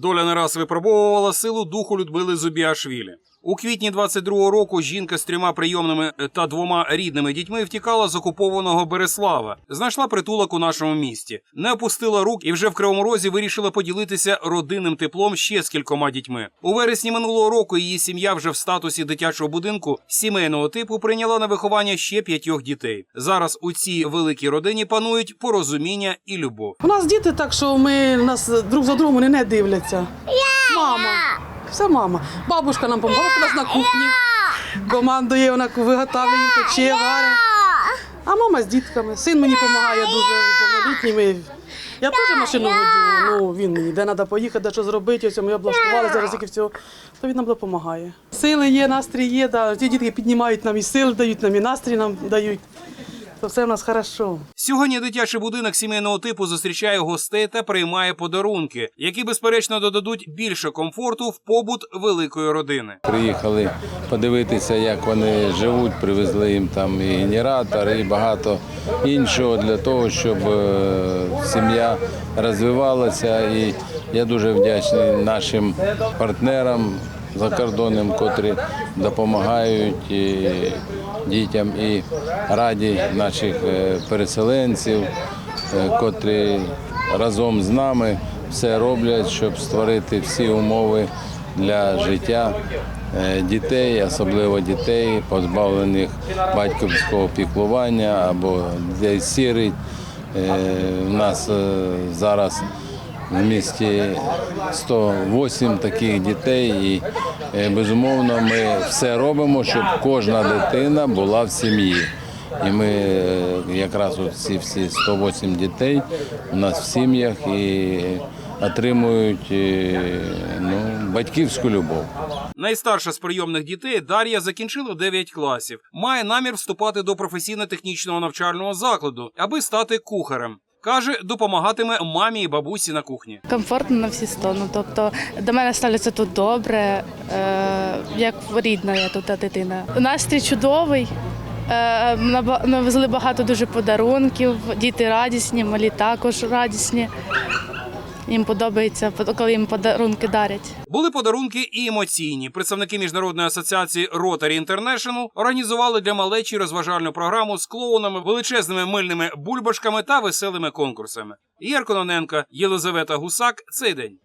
Доля не раз випробовувала силу духу Людмили Зубіашвілі. У квітні 22-го року жінка з трьома прийомними та двома рідними дітьми втікала з окупованого Береслава, знайшла притулок у нашому місті, не опустила рук і вже в Кривому Розі вирішила поділитися родинним теплом ще з кількома дітьми. У вересні минулого року її сім'я вже в статусі дитячого будинку сімейного типу прийняла на виховання ще п'ятьох дітей. Зараз у цій великій родині панують порозуміння і любов. У нас діти так, що ми нас друг за другом не дивляться. Мама. Все мама. Бабушка нам допомагає, у нас на кухні. Командує, вона виготовлює, пече, варить. А мама з дітками. Син мені допомагає дуже повнолітній. Ми... Я теж машину водю, ну він мені, де треба поїхати, де що зробити, ось ми облаштували зараз тільки всього, то він нам допомагає. Сили є, настрій є, да. ті дітки піднімають нам і сили дають нам, і настрій нам дають. То все в нас хорошо. Сьогодні дитячий будинок сімейного типу зустрічає гостей та приймає подарунки, які безперечно додадуть більше комфорту в побут великої родини. Приїхали подивитися, як вони живуть, привезли їм там і генератор, і багато іншого для того, щоб е, сім'я розвивалася. І я дуже вдячний нашим партнерам закордонним, котрі допомагають дітям і раді наших е, переселенців, е, котрі разом з нами все роблять, щоб створити всі умови для життя е, дітей, особливо дітей, позбавлених батьківського піклування або дітей сірить. У нас зараз в місті 108 таких дітей, і е, безумовно ми все робимо, щоб кожна дитина була в сім'ї. І ми е, якраз ці всі 108 дітей у нас в сім'ях і отримують е, ну, батьківську любов. Найстарша з прийомних дітей Дар'я закінчила 9 класів. Має намір вступати до професійно-технічного навчального закладу, аби стати кухарем. Каже, допомагатиме мамі і бабусі на кухні. комфортно на всі сто. Ну, тобто до мене ставляться тут добре, е, як рідна я тут дитина. Настрій чудовий. Е, навезли багато дуже подарунків. Діти радісні, малі також радісні. Їм подобається, коли їм подарунки дарять. Були подарунки і емоційні. Представники міжнародної асоціації Rotary International організували для малечі розважальну програму з клоунами, величезними мильними бульбашками та веселими конкурсами. Єркононенка, Єлизавета Гусак. Цей день.